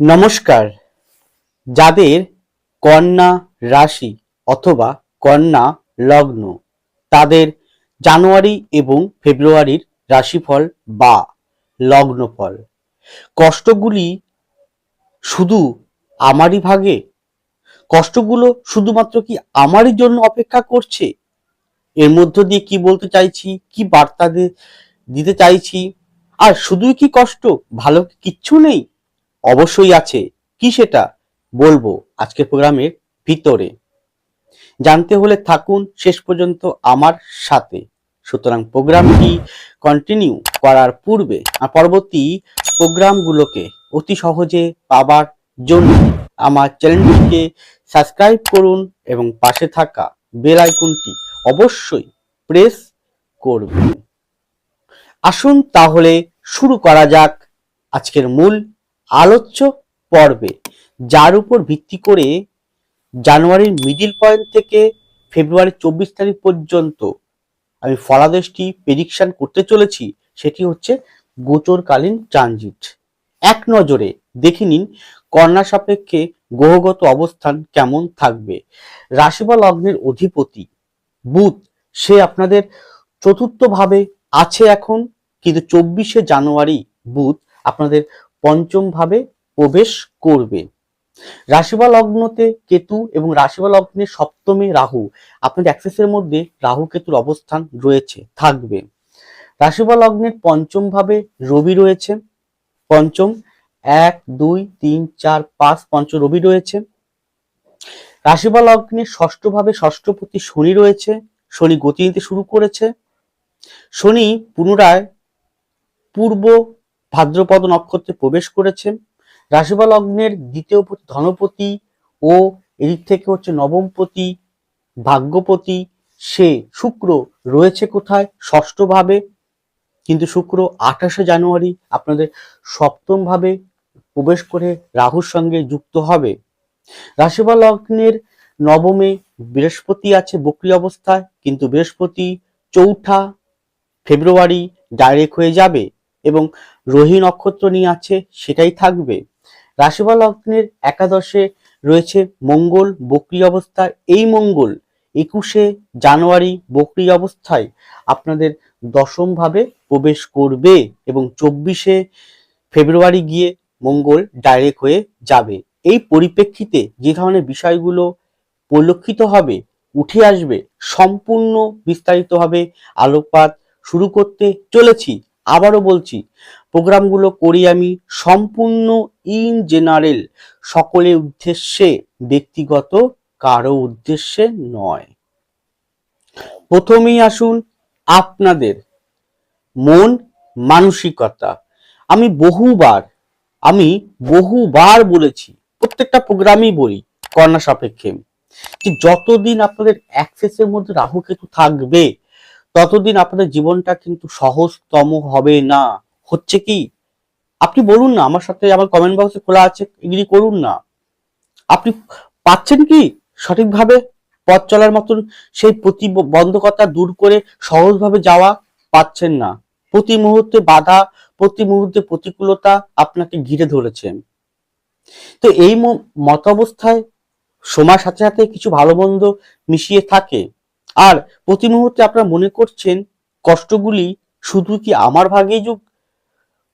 নমস্কার। যাদের কন্যা রাশি অথবা কন্যা লগ্ন, তাদের জানুয়ারি এবং ফেব্রুয়ারির রাশিফল বা লগ্নফল। কষ্টগুলি শুধু আমারই ভাগে? কষ্টগুলো শুধুমাত্র কি আমারই জন্য অপেক্ষা করছে? এর মধ্য দিয়ে কি বলতে চাইছি, কি বার্তা দিতে চাইছি? আর শুধুই কি কষ্ট? ভালো কিচ্ছু নেই? অবশ্যই আছে। কি সেটা? বলব আজকের প্রোগ্রামের ভিতরে। জানতে হলে থাকুন শেষ পর্যন্ত আমার সাথে। সুতরাং প্রোগ্রামটি কন্টিনিউ করার পূর্বে আর পরবর্তী প্রোগ্রামগুলোকে অতি সহজে পাবার জন্য আমার চ্যানেলটিকে সাবস্ক্রাইব করুন এবং পাশে থাকা বেল আইকনটি অবশ্যই প্রেস করবেন। আসুন তাহলে শুরু করা যাক আজকের মূল আলোচ্য পর্বে, যার উপর ভিত্তি করে জানুয়ারির মিডিল পয়েন্ট থেকে ফেব্রুয়ারি চব্বিশ তারিখ পর্যন্ত আমি ফলাদেশটি প্রেডিকশন করতে চলেছি, সেটি হচ্ছে গোচরকালীন ট্রানজিট এক নজরে দেখে নিন কন্যা সাপেক্ষে গ্রহগত অবস্থান কেমন থাকবে। রাশি বা লগ্নের অধিপতি, বুধ, সে আপনাদের চতুর্থ ভাবে আছে এখন, কিন্তু চব্বিশে জানুয়ারি বুধ আপনাদের পঞ্চম ভাবে প্রবেশ করবে। রাশিবা লগ্নতে কেতু এবং রাশিবা লগ্নের সপ্তমে রাহু। আপনাদের অ্যাক্সেসের মধ্যে রাহু কেতুর অবস্থান রয়েছে, থাকবে। রাশিবা লগ্নের পঞ্চম ভাবে রবি রয়েছে, পঞ্চম, এক, দুই, তিন, চার, পাঁচ পঞ্চ রবি রয়েছে। রাশিবা লগ্নের ষষ্ঠ ভাবে ষষ্ঠপতি শনি রয়েছে, শনি গতি নিতে শুরু করেছে। শনি পুনরায় পূর্ব ভাদ্রপদ নক্ষত্রে প্রবেশ করেছেন। রাশিবা লগ্নের দ্বিতীয় পতি ধনপতি ও এদিক থেকে হচ্ছে নবমপতি ভাগ্যপতি। সে শুক্র রয়েছে কোথায়? ষষ্ঠ ভাবে কিন্তু শুক্র আঠাশে জানুয়ারি আপনাদের সপ্তম ভাবে প্রবেশ করে রাহুর সঙ্গে যুক্ত হবে। রাশিবা লগ্নের নবমে বৃহস্পতি আছে বক্রি অবস্থায়। কিন্তু বৃহস্পতি চৌঠা ফেব্রুয়ারি ডাইরেক্ট হয়ে যাবে। এবং রোহি নক্ষত্র নিয়ে আছে, সেটাই থাকবে। রাশিফল লগ্নের একাদশে রয়েছে মঙ্গল বক্রি অবস্থায় এই মঙ্গল একুশে জানুয়ারি বক্রি অবস্থায় আপনাদের দশম ভাবে প্রবেশ করবে এবং চব্বিশে ফেব্রুয়ারি গিয়ে মঙ্গল ডাইরেক্ট হয়ে যাবে। এই পরিপ্রেক্ষিতে যে ধরনের বিষয়গুলো পরিলক্ষিত হবে, উঠে আসবে, সম্পূর্ণ বিস্তারিতভাবে আলোকপাত শুরু করতে চলেছি। আবারও বলছি, প্রোগ্রামগুলো করি আমি সম্পূর্ণ ইন জেনারেল সকলের উদ্দেশ্যে, ব্যক্তিগত কারও উদ্দেশ্যে নয়। প্রথমেই আসুন আপনাদের মন মানসিকতা। আমি বহুবার আমি বহুবার বলেছি, প্রত্যেকটা প্রোগ্রামই বলি, কর্ণা সাপেক্ষে যতদিন আপনাদের অ্যাক্সেসের মধ্যে রাহু কেতু থাকবে ততদিন আপনাদের জীবনটা কিন্তু সহজতম হবে না। হচ্ছে কি? আপনি বলুন না, আমার সাথে আমার কমেন্ট বক্সে খোলা আছে, এগুলি করুন না। আপনি পাচ্ছেন কি? সঠিকভাবে পথ চলার মতন সেই প্রতিবন্ধকতা দূর করে সহজভাবে যাওয়া পাচ্ছেন না। প্রতি মুহূর্তে বাধা, প্রতি মুহূর্তে প্রতিকূলতা আপনাকে ঘিরে ধরেছে। তো এই মত অবস্থায় সময়ের সাথে সাথে কিছু ভালো মন্দ মিশিয়ে থাকে। আর প্রতি মুহূর্তে আপনারা মনে করছেন কষ্টগুলি শুধু কি আমার ভাগেই যুগ,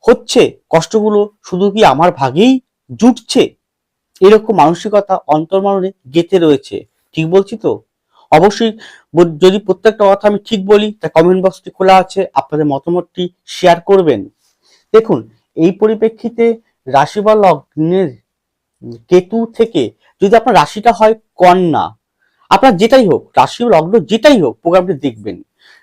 হচ্ছে? কষ্টগুলো শুধু কি আমার ভাগেই জুটছে? এরকম মানসিকতা অন্তর্মননে গেঁথে রয়েছে। ঠিক বলছি তো? অবশ্যই যদি প্রত্যেকটা কথা আমি ঠিক বলি, তা কমেন্ট বক্সটি খোলা আছে, আপনাদের মতামতটি শেয়ার করবেন। দেখুন, এই পরিপ্রেক্ষিতে রাশি বা লগ্নের কেতু থেকে যদি আপনার রাশিটা হয় কন্যা আপনার যেটাই হোক রাশি লগ্ন যেটাই হোক, প্রোগ্রামটি দেখবেন।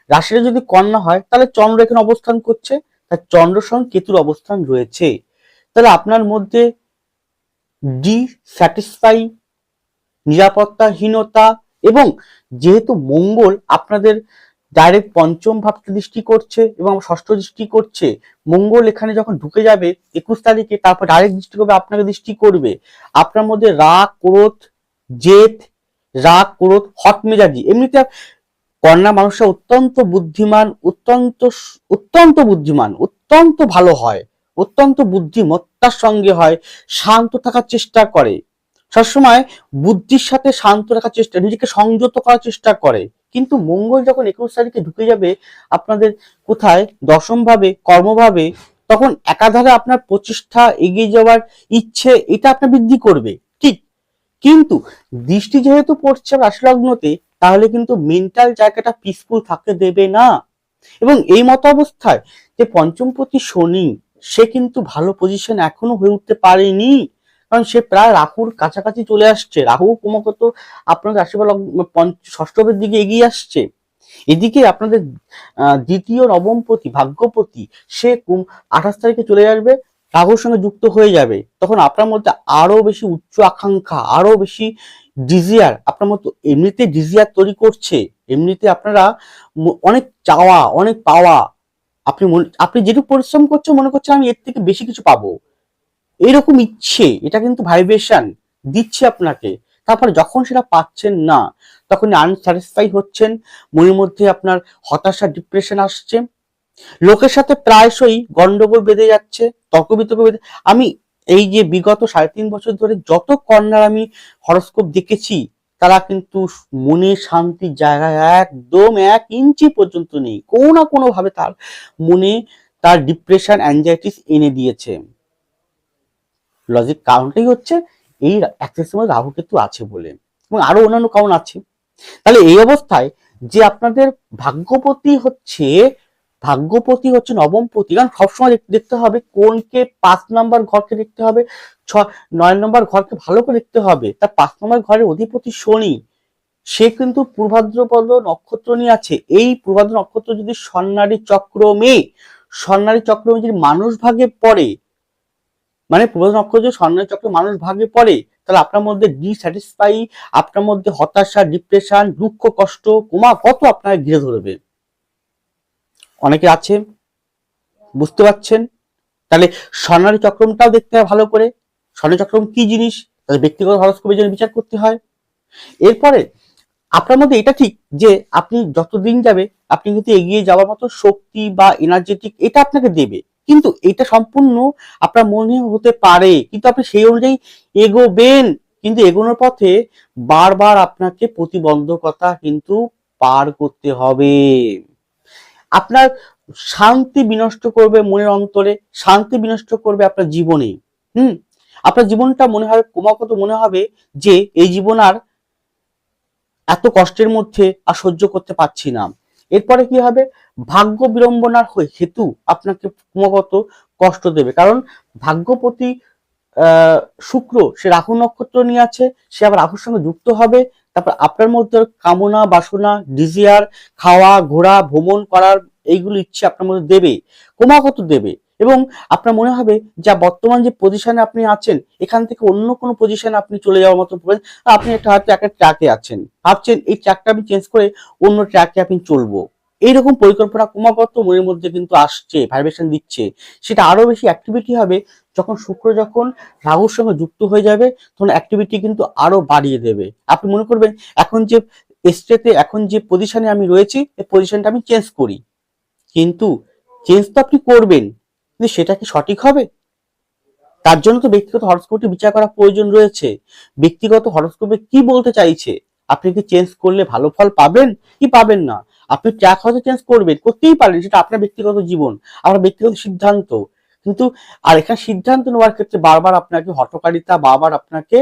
রাশিটা যদি কন্যা হয়, তাহলে চন্দ্র এখানে অবস্থান করছে। তার চন্দ্র সঙ্গে কেতুর অবস্থান রয়েছে। তাহলে আপনার মধ্যে ডি স্যাটিসফাই নিরাপত্তাহীনতা এবং যেহেতু মঙ্গল আপনাদের ডাইরেক্ট পঞ্চম ভাবকে দৃষ্টি করছে এবং ষষ্ঠ দৃষ্টি করছে, মঙ্গল এখানে যখন ঢুকে যাবে একুশ তারিখে, তারপর ডাইরেক্ট দৃষ্টি করবে, আপনাকে দৃষ্টি করবে। আপনার মধ্যে রাগ, ক্রোধ, জেদ রাগ, ক্রোধ, হট মেজাজি, এমনিতে কন্যা মানুষরা অত্যন্ত বুদ্ধিমান, অত্যন্ত অত্যন্ত বুদ্ধিমান, অত্যন্ত ভালো হয়, অত্যন্ত বুদ্ধিমত্তার সঙ্গে হয়, শান্ত থাকার চেষ্টা করে। সবসময় বুদ্ধির সাথে শান্ত রাখার চেষ্টা, নিজেকে সংযত করার চেষ্টা করে। কিন্তু মঙ্গল যখন একুশ তারিখে ঢুকে যাবে আপনাদের কোথায় দশম ভাবে কর্মভাবে, তখন একাধারে আপনার প্রচেষ্টা এগিয়ে যাওয়ার ইচ্ছে, এটা আপনার বৃদ্ধি করবে। কিন্তু দৃষ্টি যেহেতু পড়ছে রাশিলগ্নতে, তাহলে কিন্তু মেন্টাল জায়গাটা পিসফুল থাকতে দেবে না। এবং এই মতো অবস্থায় যে পঞ্চমপতি শনি, সে কিন্তু ভালো পজিশন এখনও হয়ে উঠতে পারেনি। কারণ সে প্রায় রাহুর কাছাকাছি চলে আসছে। রাহু ক্রমাগত আপনাদের আশীর্বাদ ষষ্ঠমের দিকে এগিয়ে আসছে। এদিকে আপনাদের দ্বিতীয়, নবমপতি, ভাগ্যপতি, সে আঠাশ তারিখে চলে আসবে। রাহুর সঙ্গে যুক্ত হয়ে যাবে, তখন আপনার মধ্যে আরও বেশি উচ্চ আকাঙ্ক্ষা, আরও বেশি ডিজিয়ার আপনার মতো এমনিতে ডিজিয়ার তৈরি করছে এমনিতে আপনারা অনেক চাওয়া, অনেক পাওয়া, আপনি আপনি যেটুকু পরিশ্রম করছেন, মনে করছেন আমি এর থেকে বেশি কিছু পাবো। এরকম ইচ্ছে, এটা কিন্তু ভাইব্রেশন দিচ্ছে আপনাকে, তারপর যখন সেটা পাচ্ছেন না তখন আনস্যাটিসফাই হচ্ছেন, মনের মধ্যে আপনার হতাশা ডিপ্রেশন আসছে লোকের সাথে প্রায়শই গন্ডগোল বেঁধে যাচ্ছে তর্ক বিতর্ক বেঁধে আমি এই যে বিগত সাড়ে তিন বছর ধরে যত কর্নার আমি হরস্কোপ দেখেছি, তারা কিন্তু মনের শান্তির জায়গায় একদম এক ইঞ্চি পর্যন্ত নেই। কোনো না কোনো ভাবে তার মনে তার ডিপ্রেশন অ্যাংজাইটিস এনে দিয়েছে। লজিক কারণটাই হচ্ছে এই অ্যাক্সেস সময় রাহু কেতু আছে বলে এবং আরও অন্যান্য কারণ আছে। তাহলে এই অবস্থায় যে আপনাদের ভাগ্যপতি হচ্ছে ভাগ্যপতি হচ্ছে নবমপতি কারণ সবসময় দেখতে হবে কোনকে পাঁচ নম্বর ঘরকে দেখতে হবে ছ নয় নম্বর ঘরকে ভালো করে দেখতে হবে। তার পাঁচ নম্বর ঘরের অধিপতি শনি, সে কিন্তু পূর্বাদ্রপদ নক্ষত্র নিয়ে আছে। এই পূর্বাদ্র নক্ষত্র যদি স্বর্ণারী চক্রমে স্বর্ণারী চক্রমে যদি মানুষ ভাগে পড়ে মানে পূর্ব নক্ষত্র যদি স্বর্ণারী চক্র মানুষ ভাগে পড়ে, তাহলে আপনার মধ্যে ডিস্যাটিসফাই আপনার মধ্যে হতাশা ডিপ্রেশন দুঃখ, কষ্ট ক্রমাগত আপনার ঘিরে ধরবে। অনেকে আছে বুঝতে পারছেন? তাহলে স্বর্ণালী চক্রমটাও দেখতে হয় ভালো করে। স্বর্ণ চক্রম কি জিনিস? তাহলে ব্যক্তিগত হরস্কোপের জন্য বিচার করতে হয়। এরপরে আপনার মধ্যে এটা ঠিক যে আপনি যতদিন যাবে, আপনি কিন্তু এগিয়ে যাওয়ার মতো শক্তি বা এনার্জেটিক এটা আপনাকে দেবে। কিন্তু এটা সম্পূর্ণ আপনার মনে হতে পারে। কিন্তু আপনি সেই অনুযায়ী এগোবেন। কিন্তু এগোনোর পথে বারবার আপনাকে প্রতিবন্ধকতা কিন্তু পার করতে হবে। আপনার শান্তি বিনষ্ট করবে মনের অন্তরে, শান্তি বিনষ্ট করবে আপনার জীবনে। হুম? আপনার জীবনটা মনে হবে ক্রমাগত মনে হবে যে এই জীবন আর এত কষ্টের মধ্যে আর সহ্য করতে পারছি না। এরপরে কি হবে? ভাগ্য বিড়ম্বনার হেতু আপনাকে ক্রমাগত কষ্ট দেবে। কারণ ভাগ্যপতি শুক্র, সে রাহু নক্ষত্র নিয়ে আছে, সে আবার রাহুর সঙ্গে যুক্ত হবে তারপর আপনার মধ্যে কামনা, বাসনা ডিজিয়ার খাওয়া, ঘোরা, ভ্রমণ করার এইগুলো ইচ্ছে আপনার মধ্যে দেবে, ক্রমাগত দেবে এবং আপনার মনে হবে যা বর্তমান যে পজিশনে আপনি আছেন, এখান থেকে অন্য কোনো পজিশনে আপনি চলে যাওয়ার মতো আপনি একটা হয়তো একটা ট্র্যাকে আছেন। ভাবছেন এই ট্র্যাকটা আমি চেঞ্জ করে অন্য ট্র্যাকে আপনি চলবো। এইরকম পরিকল্পনা ক্রমাগত মনের মধ্যে কিন্তু আসছে ভাইব্রেশন দিচ্ছে। সেটা আরও বেশি অ্যাক্টিভিটি হবে যখন শুক্র যখন রাহুর সঙ্গে যুক্ত হয়ে যাবে, তখন অ্যাক্টিভিটি কিন্তু আরও বাড়িয়ে দেবে। আপনি মনে করবেন, এখন যে স্টেতে এখন যে পজিশনে আমি রয়েছি, এই পজিশনটা আমি চেঞ্জ করি। কিন্তু চেঞ্জ তো আপনি করবেন, কিন্তু সেটা কি সঠিক হবে? তার জন্য তো ব্যক্তিগত হরস্কোপটি বিচার করা প্রয়োজন রয়েছে। ব্যক্তিগত হরস্কোপে কি বলতে চাইছে? আপনি কি চেঞ্জ করলে ভালো ফল পাবেন? কি পাবেন না? আপনি ট্র্যাক হয়তো চেঞ্জ করবেন, করতেই পারেন সেটা আপনার ব্যক্তিগত জীবন, আপনার ব্যক্তিগত সিদ্ধান্ত। কিন্তু, আর এখানে সিদ্ধান্ত নেওয়ার ক্ষেত্রে বারবার আপনাকে হটকারিতা বারবার আপনাকে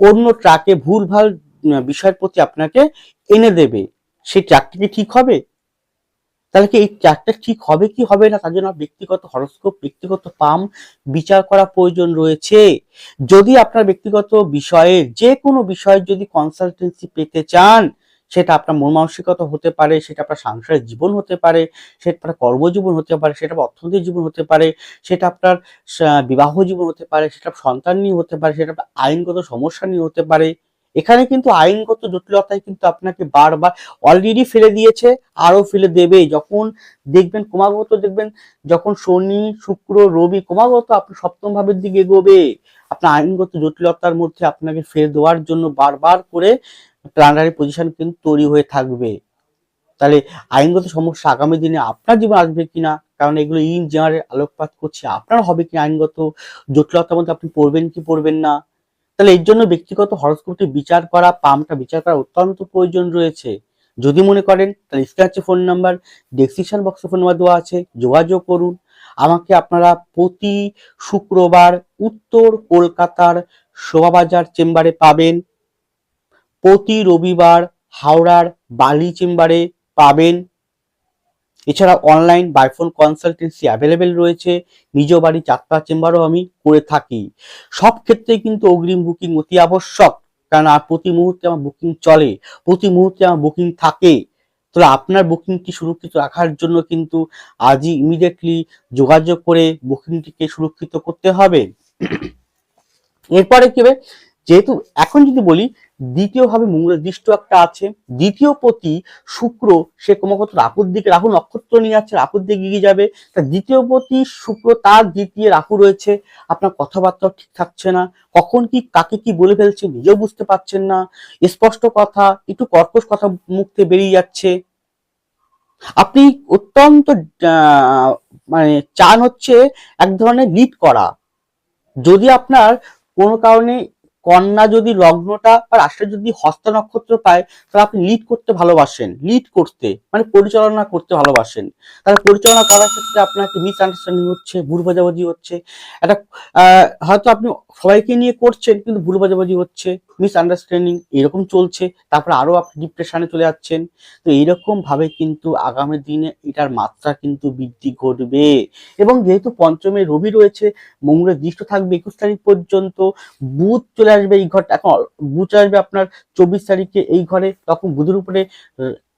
অন্য ট্র্যাকে ভুলভাল বিষয়ের প্রতি আপনাকে এনে দেবে। সেই ট্র্যাকটি কি ঠিক হবে? তাহলে কি এই ট্র্যাকটা ঠিক হবে কি হবে না? তার জন্য ব্যক্তিগত হরস্কোপ, ব্যক্তিগত পাম বিচার করা প্রয়োজন রয়েছে। যদি আপনার ব্যক্তিগত বিষয়ে, যে কোনো বিষয়ে যদি কনসালটেন্সি পেতে চান সেটা আপনার মন মানসিকতা হতে পারে, সেটা আপনার সাংসারিক জীবন হতে পারে, সেটা আপনার কর্মজীবন হতে পারে, সেটা অর্থনৈতিক জীবন হতে পারে, সেটা আপনার বিবাহ জীবন হতে পারে, সেটা সন্তান নিয়ে হতে পারে, সেটা আপনার আইনগত সমস্যা নিয়ে হতে পারে। এখানে কিন্তু আইনগত জটিলতায় কিন্তু আপনাকে বারবার অলরেডি ফেলে দিয়েছে, আরও ফেলে দেবে। যখন দেখবেন ক্রমাগত দেখবেন যখন শনি, শুক্র, রবি ক্রমাগত আপনার সপ্তম ভাবের দিকে এগোবে। আপনার আইনগত জটিলতার মধ্যে আপনাকে ফেলে দেওয়ার জন্য বারবার করে প্ল্যানারি পজিশন কিন্তু তৈরি হয়ে থাকবে। তাহলে আইনগত সমস্যা আগামী দিনে আপনার জীবন আসবে কিনা? কারণ এগুলো ইন জেনারেল আলোকপাত করছে। আপনার হবে কি আইনগত জটিলতার মধ্যে আপনি পড়বেন কি পড়বেন না? তাহলে এর জন্য ব্যক্তিগত হরস্কোপটি বিচার করা পামটা বিচার করা অত্যন্ত প্রয়োজন রয়েছে। যদি মনে করেন, তাহলে স্ক্র্যাচে ফোন নাম্বার, ডেসক্রিপশন বক্সে ফোন নাম্বার দেওয়া আছে, যোগাযোগ করুন। আমাকে আপনারা প্রতি শুক্রবার উত্তর কলকাতার শোভাবাজার চেম্বারে পাবেন। প্রতি রবিবার হাওড়ার বালি চেম্বারে পাবেন। এছাড়া অনলাইন বাইফোন কনসালটেন্সি অ্যাভেলেবেল রয়েছে। নিজ বাড়ি যাত্রা চেম্বারও আমি করে থাকি। সব ক্ষেত্রেই কিন্তু অগ্রিম বুকিং অতি আবশ্যক। কারণ প্রতি মুহূর্তে আমার বুকিং চলে, প্রতি মুহূর্তে আমার বুকিং থাকে। তাহলে আপনার বুকিংটি সুরক্ষিত রাখার জন্য কিন্তু আজই ইমিডিয়েটলি যোগাযোগ করে বুকিংটিকে সুরক্ষিত করতে হবে। এরপরে কি হবে? যেহেতু এখন যদি বলি দ্বিতীয় ভাবে মঙ্গলের দৃষ্ট একটা আছে। দ্বিতীয় পতি শুক্র, সে ক্রমাগত রাহুর দিকে, রাহু নক্ষত্র নিয়ে যাচ্ছে রাহুর দিকে এগিয়ে যাবে। তা দ্বিতীয় পতি শুক্র, তার দ্বিতীয় রাহু রয়েছে। আপনার কথাবার্তাও ঠিক থাকছে না। কখন কি, কাকে কি বলে ফেলছে নিজেও বুঝতে পারছেন না। স্পষ্ট কথা, একটু কর্কশ কথা মুখ থেকে বেরিয়ে যাচ্ছে। আপনি অত্যন্ত মানে চান হচ্ছে এক ধরনের লিড করা। যদি আপনার কোনো কারণে কন্যা যদি লগ্নটা বা রাষ্ট্রের যদি হস্ত নক্ষত্র পায়, তাহলে আপনি লিড করতে ভালোবাসেন। লিড করতে মানে পরিচালনা করতে ভালোবাসেন। তাহলে পরিচালনা করার ক্ষেত্রে আপনাকে মিস আন্ডারস্ট্যান্ডিং হচ্ছে, ভুল বোঝাবুঝি হচ্ছে। একটা হয়তো আপনি সবাইকে নিয়ে করছেন, কিন্তু ভুল বোঝাবুঝি হচ্ছে মিস আন্ডারস্ট্যান্ডিং এরকম চলছে, তারপরে আরও আপনি ডিপ্রেশনে চলে যাচ্ছেন। তো এইরকম ভাবে কিন্তু আগামী দিনে এটার মাত্রা কিন্তু বৃদ্ধি ঘটবে। এবং যেহেতু পঞ্চমে রবি রয়েছে মঙ্গলের দৃষ্ট থাকবে একুশ তারিখ পর্যন্ত, বুধ চলে আসবে এই ঘরটা এখন বুধ আসবে আপনার চব্বিশ তারিখে এই ঘরে, তখন বুধের উপরে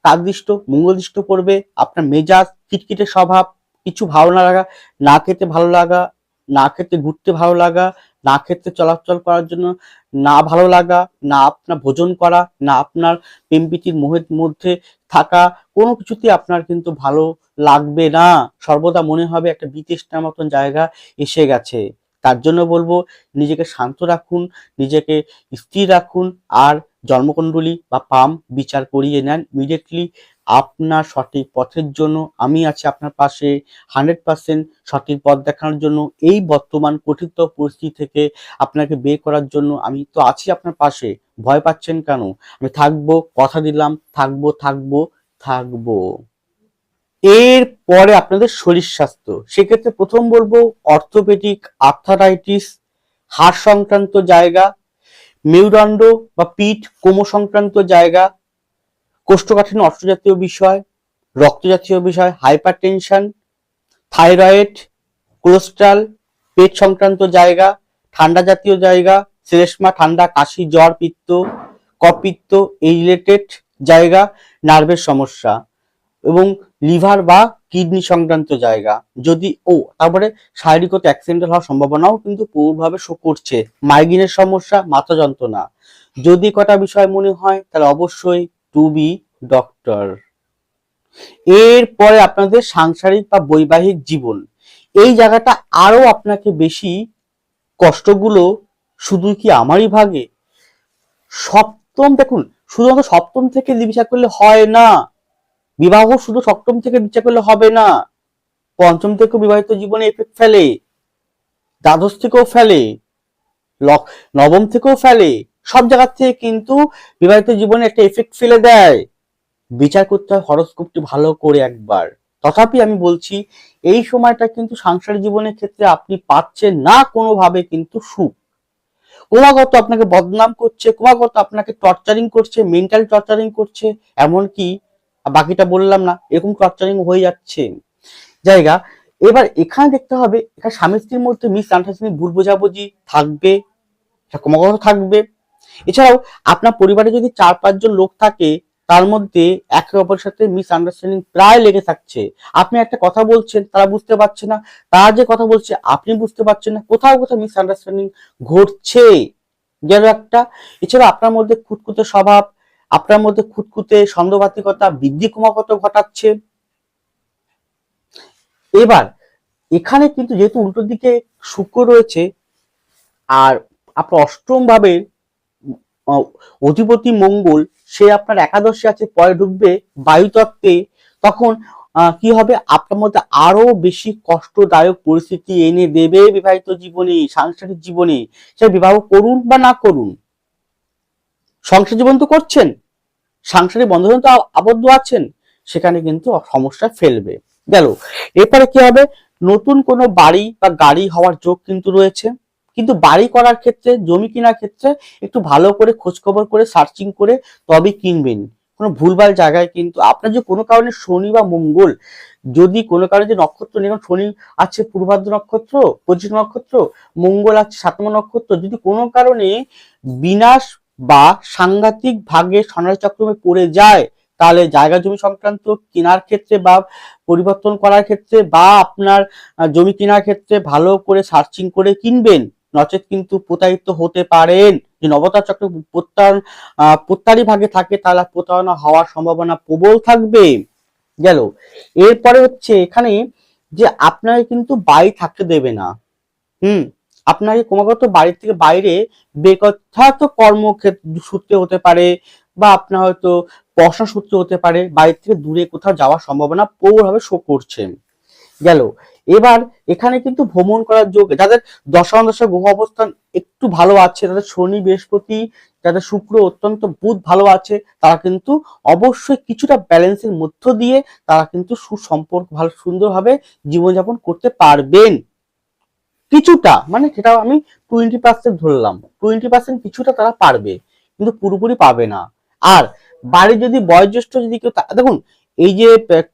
তার দৃষ্ট, মঙ্গল দৃষ্ট পড়বে, আপনার মেজাজ, খিটখিটে স্বভাব, কিছু ভালো না লাগা, না খেতে ভালো লাগা, না খেতে ঘুরতে ভালো লাগা না ক্ষেত্রে চলাচল করার জন্য, না ভালো লাগা, না আপনার ভোজন করা, না আপনার প্রেম মোহের মধ্যে থাকা, কোনো কিছুতে আপনার কিন্তু ভালো লাগবে না। সর্বদা মনে হবে একটা বিতৃষ্ণার মতন জায়গা এসে গেছে। তার জন্য বলব, নিজেকে শান্ত রাখুন, নিজেকে স্থির রাখুন, আর জন্মকুণ্ডলী বা পাম বিচার করিয়ে নেন ইমিডিয়েটলি আপনার সঠিক পথের জন্য, আমি আছি আপনার পাশে হান্ড্রেড পার্সেন্ট সঠিক পথ দেখানোর জন্য। এই বর্তমান কঠিত পরিস্থিতি থেকে আপনাকে বের করার জন্য আমি তো আছি আপনার পাশে। ভয় পাচ্ছেন কেন? আমি থাকব, কথা দিলাম, থাকব থাকব থাকব। এর পরে আপনাদের শরীর স্বাস্থ্য। সেক্ষেত্রে প্রথম বলব অর্থোপেডিক আর্থারাইটিস হাড় সংক্রান্ত জায়গা মেরুদণ্ড বা পিঠ কোমর সংক্রান্ত জায়গা, কোষ্ঠকাঠিন্য অষ্টজাতীয় বিষয়, রক্তজাতীয় বিষয় হাইপার টেনশন থাইরয়েড, কোলেস্ট্রল, পেট সংক্রান্ত জায়গা, ঠান্ডা জাতীয় জায়গা শ্লেষ্মা ঠান্ডা, কাশি, জ্বর, পিত্ত কপিত্ত এই রিলেটেড জায়গা নার্ভের সমস্যা এবং লিভার বা কিডনি সংক্রান্ত জায়গা, যদি, ও, তারপরে শারীরিকত অ্যাক্সিডেন্টাল হওয়ার সম্ভাবনাও কিন্তু প্রবলভাবে শো করছে। মাইগ্রেনের সমস্যা, মাথা যন্ত্রণা। যদি কটা বিষয় মনে হয়, তাহলে অবশ্যই টু বি ডক্টর এরপরে আপনাদের সাংসারিক বা বৈবাহিক জীবন। এই জায়গাটা আরও আপনাকে বেশি কষ্টগুলো শুধু কি আমারই ভাগে? সপ্তম, দেখুন, শুধুমাত্র সপ্তম থেকে বিচার করলে হয় না। বিবাহ শুধু সপ্তম থেকে বিচার করলে হবে না, পঞ্চম থেকেও বিবাহিত জীবনে এফেক্ট ফেলে, দ্বাদশ থেকেও ফেলে নবম থেকেও ফেলে, সব জায়গার থেকে কিন্তু বিবাহিত জীবনে একটা এফেক্ট ফেলে দেয়। বিচার করতে হয় হরস্কোপটি ভালো করে একবার। তথাপি আমি বলছি, এই সময়টা কিন্তু সাংসারিক জীবনের ক্ষেত্রে আপনি পাচ্ছেন না কোনোভাবে কিন্তু সুখ। ক্রমাগত আপনাকে বদনাম করছে, ক্রমাগত আপনাকে টর্চারিং করছে মেন্টাল টর্চারিং করছে, এমনকি বাকিটা বললাম না, এরকম টর্চারিং হয়ে যাচ্ছে। জায়গা, এবার এখানে দেখতে হবে, এখানে স্বামী স্ত্রীর মধ্যে মিস আন্ডারস্ট্যান্ডিং ভুল বোঝাবুঝি থাকবে ক্রমাগত থাকবে। এছাড়াও, আপনার পরিবারে যদি চার পাঁচজন লোক থাকে, তার মধ্যে একে অপরের সাথে মিস আন্ডারস্ট্যান্ডিং প্রায় লেগে থাকছে। আপনি একটা কথা বলছেন, তারা বুঝতে পারছে না, তারা যে কথা বলছে, আপনি বুঝতে পারছেন না, কোথাও কোথাও মিস আন্ডারস্ট্যান্ডিং ঘটছে। যেন একটা এছাড়া আপনার মধ্যে খুঁতখুঁতে স্বভাব আপনার মধ্যে খুঁতখুঁতে সন্দেহবাতিকতা, বৃদ্ধি ক্রমাগত ঘটাচ্ছে। এবার, এখানে কিন্তু যেহেতু উল্টো দিকে শুক্র রয়েছে, আর আপনার অষ্টম ভাবে অধিপতি মঙ্গল, সে আপনার একাদশে আছে, পরে ঢুকবে বায়ুতত্ত্বে, তখন কি হবে? আপনার মধ্যে আরও বেশি কষ্টদায়ক পরিস্থিতি এনে দেবে বিবাহিত জীবনে, সাংসারিক জীবনে। সে বিবাহ করুন বা না করুন সংসার জীবন তো করছেন, সাংসারিক বন্ধনে তো আবদ্ধ আছেন, সেখানে কিন্তু সমস্যা ফেলবে। গেল, এরপরে কি হবে? নতুন কোনো বাড়ি বা গাড়ি হওয়ার যোগ কিন্তু রয়েছে। কিন্তু বাড়ি করার ক্ষেত্রে, জমি কেনার ক্ষেত্রে একটু ভালো করে খোঁজখবর করে, সার্চিং করে তবে কিনবেন। কোনো ভুলভাল জায়গায় কিন্তু আপনার যে কোনো কারণে শনি বা মঙ্গল, যদি কোনো কারণে যে নক্ষত্র নেই শনি আছে পূর্বাদ্র নক্ষত্র, পঁচিশ নক্ষত্র, মঙ্গল আছে সাতম নক্ষত্র, যদি কোনো কারণে বিনাশ বা সাংঘাতিক ভাগে সনাতন চক্রমে পড়ে যায়, তাহলে জায়গা জমি সংক্রান্ত কেনার ক্ষেত্রে বা পরিবর্তন করার ক্ষেত্রে বা আপনার জমি কেনার ক্ষেত্রে ভালো করে সার্চিং করে কিনবেন। নচেত কিন্তু প্রতারিত হতে পারেন। যে নবতার চক্র প্রত্যায়ন প্রত্যারি ভাগে থাকে, তাহলে প্রতারণা হওয়ার সম্ভাবনা প্রবল থাকবে। গেল। এরপরে হচ্ছে এখানে যে আপনাকে কিন্তু বাড়ি থাকতে দেবে না। হুম? আপনাকে ক্রমাগত বাড়ির থেকে বাইরে বেকথার্থ কর্মক্ষেত্র সূত্রে হতে পারে বা আপনার হয়তো পড়াশোনা সূত্রে হতে পারে, বাড়ির থেকে দূরে কোথাও যাওয়ার সম্ভাবনা প্রবলভাবে শো করছে। গেল। এবার এখানে কিন্তু ভ্রমণ করার যোগ যাদের দশম দশা গ্রহ অবস্থান একটু ভালো আছে, তাদের শনি, বৃহস্পতি, যাদের শুক্র অত্যন্ত বুধ ভালো আছে, তারা কিন্তু অবশ্যই কিছুটা ব্যালেন্সের মধ্য দিয়ে তারা কিন্তু সুসম্পর্ক ভালো সুন্দরভাবে জীবনযাপন করতে পারবেন। কিছুটা মানে সেটা আমি টোয়েন্টি পার্সেন্ট ধরলাম টোয়েন্টি পার্সেন্ট কিছুটা তারা পারবে, কিন্তু পুরোপুরি পাবে না। আর বাড়ির যদি বয়োজ্যেষ্ঠ যদি কেউ দেখুন, এই যে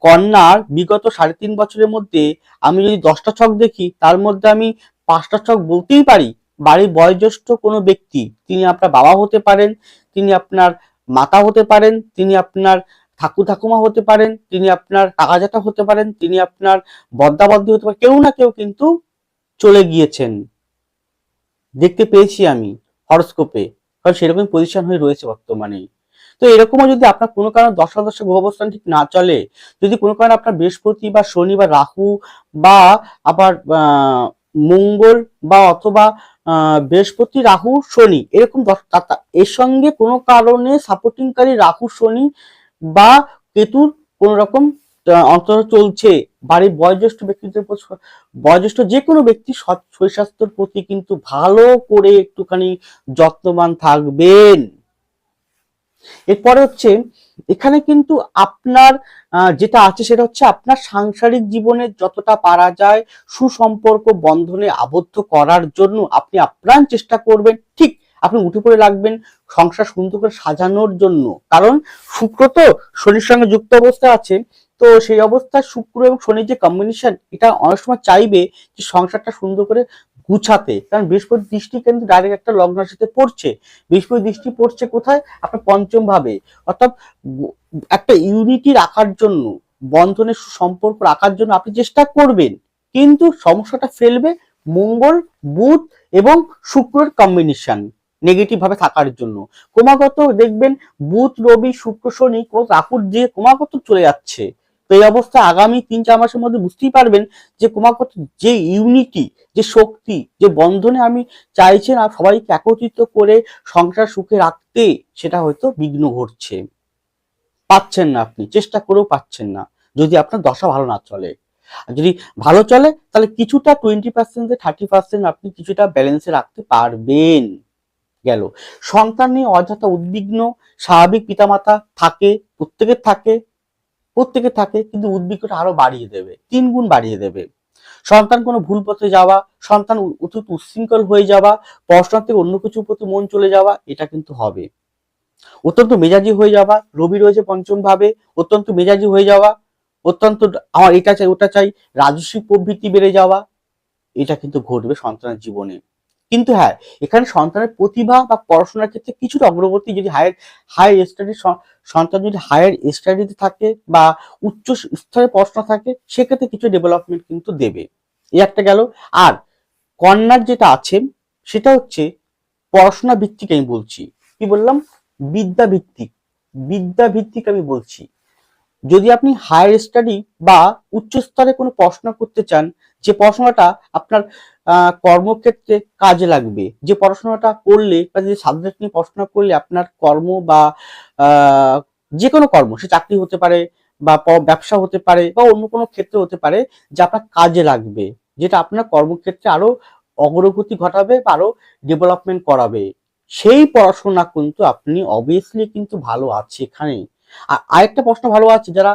কন্যার বিগত সাড়ে তিন বছরের মধ্যে আমি যদি দশটা ছক দেখি, তার মধ্যে আমি পাঁচটা ছক বলতেই পারি, বাড়ির বয়োজ্যেষ্ঠ কোনো ব্যক্তি, তিনি আপনার বাবা হতে পারেন, তিনি আপনার মাতা হতে পারেন, তিনি আপনার ঠাকুর ঠাকুমা হতে পারেন, তিনি আপনার কাকা জ্যাঠা হতে পারেন, তিনি আপনার বদ্দাবদ্দি হতে পারেন, কেউ না কেউ কিন্তু চলে গিয়েছেন। দেখতে পেয়েছি আমি হরস্কোপে। কারণ সেরকম পজিশন হয়ে রয়েছে বর্তমানে। তো এরকমও যদি আপনার কোনো কারণে দশা দশা গ্রহ অবস্থান ঠিক না চলে, যদি কোনো কারণে আপনার বৃহস্পতি বা শনি বা রাহু বা আবার মঙ্গল বা অথবা বৃহস্পতি, রাহু, শনি এরকম এর সঙ্গে কোনো কারণে সাপোর্টিংকারী রাহু, শনি বা কেতুর কোন রকম অন্তর চলছে। বাড়ির বয়োজ্যেষ্ঠ ব্যক্তিদের বয়োজ্যেষ্ঠ যে কোনো ব্যক্তি শরীর প্রতি কিন্তু ভালো করে একটুখানি যত্নবান থাকবেন। এরপরে হচ্ছে, এখানে কিন্তু আপনার যেটা আছে সেটা হচ্ছে আপনার সাংসারিক জীবনে যতটা পারা যায় সুসম্পর্ক বন্ধনে আবদ্ধ করার জন্য আপনি আপ্রাণ চেষ্টা করবেন। ঠিক আপনি উঠে পড়ে লাগবেন সংসার সুন্দর করে সাজানোর জন্য। কারণ শুক্র তো শনির সঙ্গে যুক্ত অবস্থা আছে। তো সেই অবস্থায় শুক্র এবং শনির যে কম্বিনেশন এটা অনেক সময় চাইবে যে সংসারটা সুন্দর করে গুছাতে। কারণ বৃহস্পতি দৃষ্টি কিন্তু ডাইরেক্ট একটা লগ্ন রাশিতে পড়ছে। বৃহস্পতি দৃষ্টি পড়ছে কোথায়? আপনার পঞ্চম ভাবে। অর্থাৎ একটা ইউনিটি রাখার জন্য, বন্ধনের সম্পর্ক রাখার জন্য আপনি চেষ্টা করবেন। কিন্তু সমস্যাটা ফেলবে মঙ্গল, বুধ এবং শুক্রের কম্বিনেশন নেগেটিভ ভাবে থাকার জন্য। ক্রমাগত দেখবেন বুধ, রবি, শুক্র, শনি ও রাহুর দিয়ে ক্রমাগত চলে যাচ্ছে, তো এই অবস্থা আগামী তিন, চার মাসের মধ্যে বুঝতেই পারবেন যে ক্রমাগত যে ইউনিটি যে শক্তি, যে বন্ধনে আমি চাইছেন আর সবাইকে একত্রিত করে সংসার সুখে রাখতে, সেটা হয়তো বিঘ্ন ঘটছে। পাচ্ছেন না আপনি, চেষ্টা করেও পাচ্ছেন না, যদি আপনার দশা ভালো না চলে। আর যদি ভালো চলে, তাহলে কিছুটা টোয়েন্টি পার্সেন্ট থার্টি পার্সেন্ট আপনি কিছুটা ব্যালেন্সে রাখতে পারবেন। গেল। সন্তান নিয়ে অযথা উদ্বিগ্ন, স্বাভাবিক পিতামাতা থাকে, প্রত্যেকের থাকে প্রত্যেকের থাকে, কিন্তু উদ্বিগ্নটা আরও বাড়িয়ে দেবে, তিন গুণ বাড়িয়ে দেবে। সন্তান কোনো ভুল পথে যাওয়া, সন্তান অত্যন্ত উচ্ছৃঙ্খল হয়ে যাওয়া পড়াশোনার থেকে অন্য কিছুর প্রতি মন চলে যাওয়া, এটা কিন্তু হবে। অত্যন্ত মেজাজি হয়ে যাওয়া, রবি রয়েছে পঞ্চম ভাবে অত্যন্ত মেজাজি হয়ে যাওয়া, অত্যন্ত আমার এটা চাই, ওটা চাই, রাজস্বিক প্রবৃত্তি বেড়ে যাওয়া, এটা কিন্তু ঘটবে সন্তানের জীবনে। কিন্তু হ্যাঁ এখানে সন্তানের প্রতিভা বা পড়াশোনার ক্ষেত্রে কিছুটা অগ্রগতি যদি হায়ার হায়ার স্টাডি সন্তান যদি হায়ার স্টাডিতে থাকে বা উচ্চ স্তরে পড়াশোনা থাকে, সেক্ষেত্রে কিছু ডেভেলপমেন্ট কিন্তু দেবে। এই একটা গেল। আর কন্যার যেটা আছে সেটা হচ্ছে পড়াশোনা ভিত্তিক আমি বলছি। কি বললাম? বিদ্যা ভিত্তিক। বিদ্যা ভিত্তিক আমি বলছি। যদি আপনি হায়ার স্টাডি বা উচ্চ স্তরে কোনো পড়াশোনা করতে চান, যে পড়াশোনাটা আপনার কর্মক্ষেত্রে কাজে লাগবে। যে পড়াশোনাটা করলে বা যে সাবজেক্ট নিয়ে পড়াশোনা করলে আপনার কর্ম বা যে কোনো কর্ম, সে চাকরি হতে পারে বা ব্যবসা হতে পারে বা অন্য কোনো ক্ষেত্রে হতে পারে, যা আপনার কাজে লাগবে। যেটা আপনার কর্মক্ষেত্রে আরও অগ্রগতি ঘটাবে বা আরও ডেভেলপমেন্ট করাবে। সেই পড়াশোনা কিন্তু আপনি অবভিয়াসলি কিন্তু ভালো আছে এখানে আর আরেকটা প্রশ্ন ভালো আছে, যারা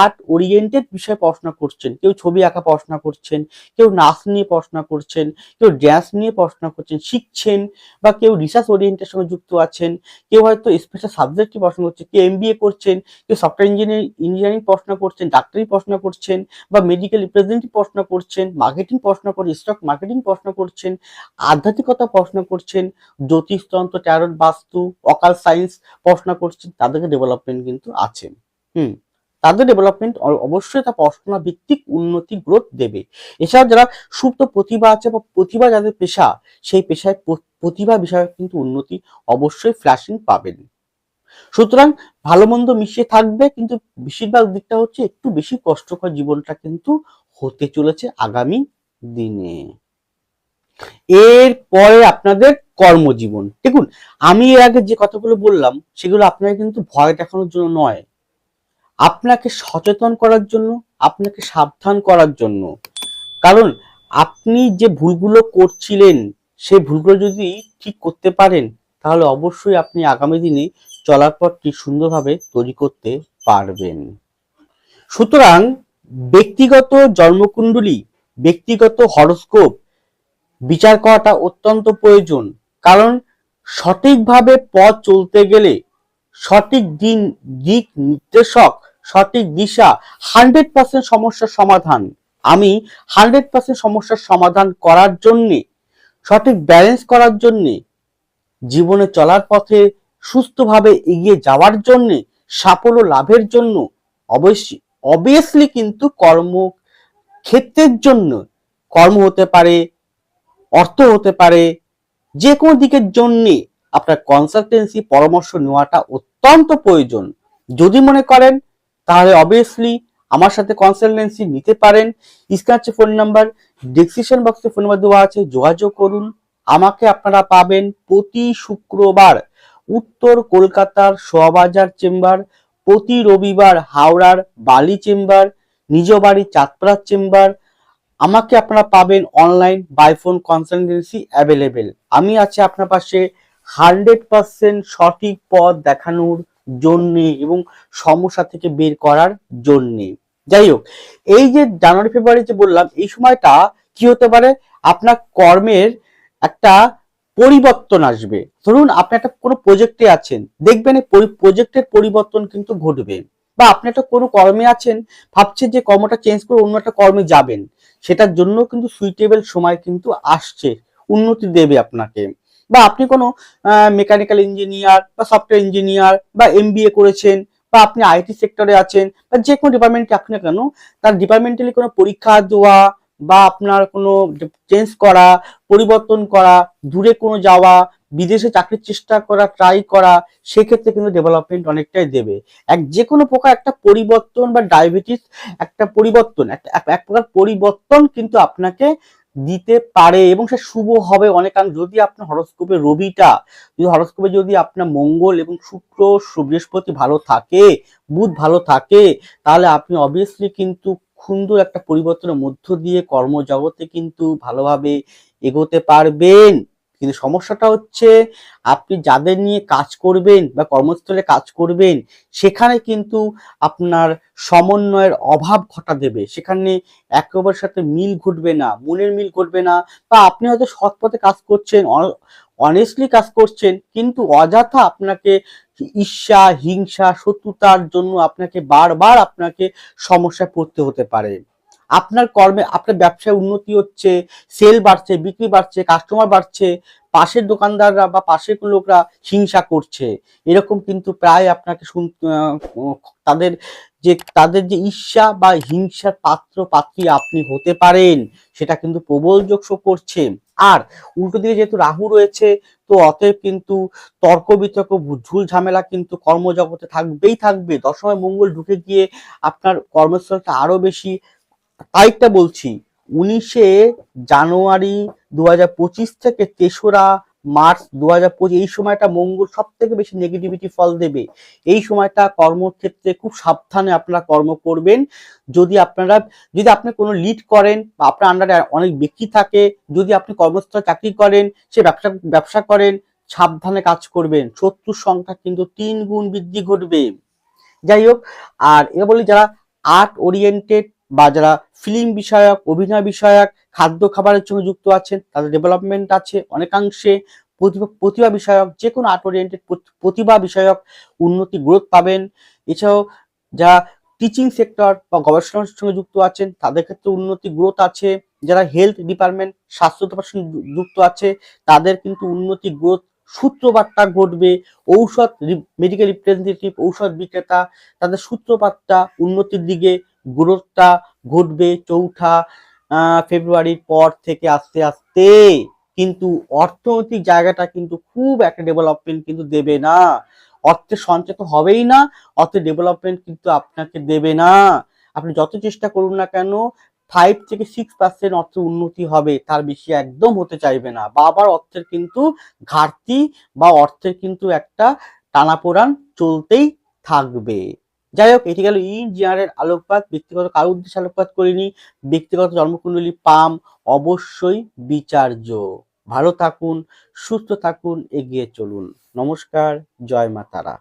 আর্ট ওরিয়েন্টেড বিষয়ে পড়াশোনা করছেন, কেউ ছবি আঁকা পড়াশোনা করছেন, কেউ নাচ নিয়ে পড়াশোনা করছেন, কেউ ড্যান্স নিয়ে পড়াশোনা করছেন, শিখছেন বা কেউ রিসার্চ ওরিয়েন্টের সঙ্গে যুক্ত আছেন, কেউ হয়তো স্পেশাল সাবজেক্ট নিয়ে পড়াশোনা করছেন কেউ এমবিএ করছেন, কেউ সফটওয়্যার ইঞ্জিনিয়ারিং ইঞ্জিনিয়ারিং পড়াশোনা করছেন ডাক্তারি পড়াশোনা করছেন বা মেডিকেল রিপ্রেজেন্টেটিভ পড়াশোনা করছেন মার্কেটিং পড়াশোনা করছেন স্টক মার্কেটিং পড়াশোনা করছেন, আধ্যাত্মিকতা পড়াশোনা করছেন, জ্যোতিষতন্ত্র ট্যারট বাস্তু অকাল সায়েন্স পড়াশোনা করছেন, তাদেরকে ডেভেলপমেন্ট কিন্তু আছে হুম, তাদের ডেভেলপমেন্ট অবশ্যই তা পড়াশোনা ভিত্তিক উন্নতি গ্রোথ দেবে। এছাড়া যারা সুপ্ত প্রতিভা আছে বা প্রতিভা যাদের পেশা, সেই পেশায় প্রতিভা বিষয়ে কিন্তু উন্নতি অবশ্যই ফ্ল্যাশিং পাবেন। সুতরাং ভালো মন্দ মিশিয়ে থাকবে, কিন্তু বেশিরভাগ দিকটা হচ্ছে একটু বেশি কষ্টকর জীবনটা কিন্তু হতে চলেছে আগামী দিনে। এরপরে আপনাদের কর্মজীবন। দেখুন, আমি এর আগে যে কথাগুলো বললাম, সেগুলো আপনাকে কিন্তু ভয় দেখানোর জন্য নয়। আপনাকে সচেতন করার জন্য, আপনাকে সাবধান করার জন্য। কারণ, আপনি যে ভুলগুলো করছিলেন সেই ভুলগুলো যদি ঠিক করতে পারেন, তাহলে অবশ্যই আপনি আগামী দিনে চলার পথটি সুন্দরভাবে তৈরি করতে পারবেন। সুতরাং, ব্যক্তিগত জন্মকুণ্ডলী, ব্যক্তিগত হরস্কোপ, বিচার করাটা অত্যন্ত প্রয়োজন। কারণ সঠিকভাবে পথ চলতে গেলে সঠিক দিন, দিক নির্দেশক, সঠিক দিশা, হান্ড্রেড পার্সেন্ট সমস্যার সমাধান। আমি হান্ড্রেড পার্সেন্ট সমস্যার সমাধান করার জন্যে, সঠিক ব্যালেন্স করার জন্যে, জীবনে চলার পথে সুস্থভাবে এগিয়ে যাওয়ার জন্যে, সাফল্য লাভের জন্য অবশ্যই অবভিয়াসলি কিন্তু কর্ম ক্ষেত্রের জন্য কর্ম হতে পারে, অর্থ হতে পারে যে কোনো দিকের জন্যে আপনার কনসালটেন্সি পরামর্শ নেওয়াটা অত্যন্ত প্রয়োজন। যদি মনে করেন, তাহলে অবভিয়াসলি আমার সাথে কনসালটেন্সি নিতে পারেন। স্ক্রাচে ফোন নাম্বার ডিসক্রিপশন বক্সে ফোন নাম্বার দেওয়া আছে, যোগাযোগ করুন। আমাকে আপনারা পাবেন প্রতি শুক্রবার উত্তর কলকাতার সোয়াবাজার চেম্বার, প্রতি রবিবার হাওড়ার বালি চেম্বার, নিজ বাড়ি চাঁদপাড়ার চেম্বার আমাকে আপনারা পাবেন online by phone consultancy available আমি আছি আপনার পাশে হান্ড্রেড পার্সেন্ট সঠিক পথ দেখানোর জন্যে এবং সমস্যা থেকে বের করার জন্যে। যাই হোক, এই যে জানুয়ারি, ফেব্রুয়ারি যে বললাম, এই সময়টা কি হতে পারে? আপনার কর্মের একটা পরিবর্তন আসবে। ধরুন, আপনি একটা কোনো প্রজেক্টে আছেন, দেখবেন এই প্রজেক্টের পরিবর্তন কিন্তু ঘটবে। বা আপনি একটা কোনো কর্মে আছেন, ভাবছেন যে কর্মটা চেঞ্জ করে অন্য একটা কর্মে যাবেন। সেটার জন্য কিন্তু সুইটেবল সময় কিন্তু আসছে। উন্নতি দেবে আপনাকে। বা আপনি কোনো মেকানিক্যাল ইঞ্জিনিয়ার বা সফটওয়্যার ইঞ্জিনিয়ার বা এমবিএ করেছেন বা আপনি আইটি সেক্টরে আছেন বা যে কোনো ডিপার্টমেন্টে আপনি কেন, তার ডিপার্টমেন্টালি কোনো পরীক্ষা দেওয়া বা আপনার কোনো চেঞ্জ করা, পরিবর্তন করা, দূরে কোনো যাওয়া বিদেশে চাকরির চেষ্টা করা ট্রাই করা, সেক্ষেত্রে কিন্তু ডেভেলপমেন্ট অনেকটাই দেবে। এক যে কোনো প্রকার একটা পরিবর্তন বা ডায়াবেটিস একটা পরিবর্তন, একটা, এক প্রকার পরিবর্তন কিন্তু আপনাকে দিতে পারে এবং সে শুভ হবে অনেক। কারণ যদি আপনার হরস্কোপে রবিটা, যদি হরস্কোপে যদি আপনার মঙ্গল এবং শুক্র বৃহস্পতি ভালো থাকে, বুধ ভালো থাকে, তাহলে আপনি অবভিয়াসলি কিন্তু সুন্দর একটা পরিবর্তনের মধ্য দিয়ে কর্মজগতে কিন্তু ভালোভাবে এগোতে পারবেন। কিন্তু সমস্যাটা হচ্ছে আপনি যাদের নিয়ে কাজ করবেন বা কর্মস্থলে কাজ করবেন, সেখানে কিন্তু আপনার সমন্বয়ের অভাব ঘটা দেবে। সেখানে একে অপরের সাথে মিল ঘটবে না, মনের মিল ঘটবে না। বা আপনি হয়তো সৎ পথে কাজ করছেন অনেস্টলি কাজ করছেন, কিন্তু অযথা আপনাকে ঈর্ষা, হিংসা, শত্রুতার জন্য আপনাকে বারবার আপনাকে সমস্যায় পড়তে হতে পারে। আপনার কর্মে আপনার ব্যবসায় উন্নতি হচ্ছে সেল বাড়ছে, বিক্রি বাড়ছে কাস্টমার বাড়ছে, পাশের দোকানদাররা বা পাশের লোকরা হিংসা করছে। এরকম কিন্তু প্রায় আপনাকে শুন তাদের যে তাদের যে ঈর্ষা বা হিংসার পাত্র, পাত্রী আপনি হতে পারেন, সেটা কিন্তু প্রবল যোগ করছে। আর উল্টো দিকে যেহেতু রাহু রয়েছে, তো অতএব কিন্তু তর্ক বিতর্ক ঝুল ঝামেলা কিন্তু কর্মজগতে থাকবেই থাকবে। দশমে মঙ্গল ঢুকে গিয়ে আপনার কর্মস্থলটা আরও বেশি তারিখটা বলছি, উনিশে জানুয়ারি দু পঁচিশ থেকে তেসরা মার্চ দু হাজার পঁচিশ, এই সময়টা মঙ্গল সব থেকে বেশি নেগেটিভিটি ফল দেবে। এই সময়টা কর্মক্ষেত্রে খুব সাবধানে আপনারা কর্ম করবেন। যদি আপনারা, যদি আপনি কোনো লিড করেন বা আপনার আন্ডারে অনেক ব্যক্তি থাকে, যদি আপনি কর্মস্থলে চাকরি করেন, সে ব্যবসা ব্যবসা করেন, সাবধানে কাজ করবেন। শত্রুর সংখ্যা কিন্তু তিন গুণ বৃদ্ধি ঘটবে। যাই হোক, আর এ বলি যারা আর্ট ওরিয়েন্টেড বা যারা ফিল্ম বিষয়ক, অভিনয় বিষয়ক, খাদ্য খাবারের সঙ্গে যুক্ত আছেন, তাদের ডেভেলপমেন্ট আছে অনেকাংশে। প্রতিভা প্রতিভা বিষয়ক যে কোনো আর্ট ওরিয়েন্টেড প্রতিভা বিষয়ক উন্নতি গ্রোথ পাবেন। এছাড়াও যারা টিচিং সেক্টর বা গবেষণার সঙ্গে যুক্ত আছেন, তাদের ক্ষেত্রে উন্নতি গ্রোথ আছে। যারা হেলথ ডিপার্টমেন্ট স্বাস্থ্য যু- যুক্ত আছে, তাদের কিন্তু উন্নতি গ্রোথ সূত্রপাতটা ঘটবে। ঔষধ মেডিকেল রিপ্রেজেন্টেটিভ ঔষধ বিক্রেতা, তাদের সূত্রপাতটা উন্নতির দিকে গ্রোথটা ঘটবে চৌঠা ফেব্রুয়ারির পর থেকে আস্তে আস্তে। কিন্তু অর্থনৈতিক জায়গাটা কিন্তু খুব একটা ডেভেলপমেন্ট কিন্তু দেবে না। অর্থের সঞ্চয় তো হবেই না, অর্থের ডেভেলপমেন্ট কিন্তু আপনাকে দেবে না। আপনি যত চেষ্টা করুন না কেন ফাইভ থেকে সিক্স পার্সেন্ট অর্থ উন্নতি হবে, তার বেশি একদম হতে চাইবে না। বা আবার অর্থের কিন্তু ঘাটতি বা অর্থের কিন্তু একটা টানাপোড়ান চলতেই থাকবে। যাই হোক, এটি গেল ইঞ্জিনিয়ারের আলোকপাত, ব্যক্তিগত কারও উদ্দেশ্যে আলোকপাত করিনি, ব্যক্তিগত জন্মকুণ্ডলী পাম, অবশ্যই বিচার্য। ভালো থাকুন, সুস্থ থাকুন, এগিয়ে চলুন। নমস্কার, জয় মা তারা